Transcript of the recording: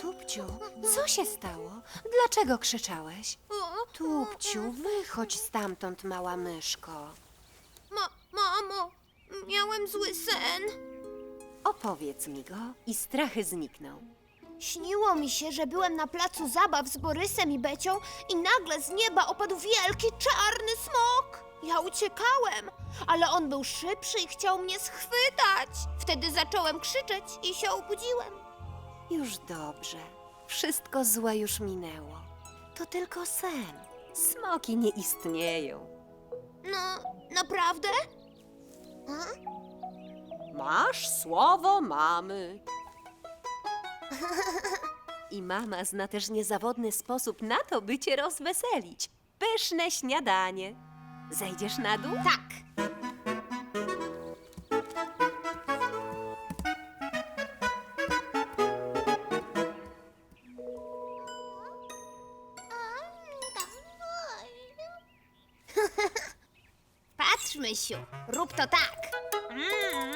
Tupciu, co się stało? Dlaczego krzyczałeś? Tupciu, wychodź stamtąd, mała myszko. Ma, mamo, miałem zły sen. Opowiedz mi go i strachy znikną. Śniło mi się, że byłem na placu zabaw z Borysem i Becią i nagle z nieba opadł wielki czarny smok. Ja uciekałem, ale on był szybszy i chciał mnie schwytać. Wtedy zacząłem krzyczeć i się obudziłem. Już dobrze. Wszystko złe już minęło. To tylko sen. Smoki nie istnieją. No, naprawdę? Masz słowo mamy. I mama zna też niezawodny sposób na to, by cię rozweselić. Pyszne śniadanie. Zejdziesz na dół? Tak. Patrz, Mysiu, rób to tak. Mm.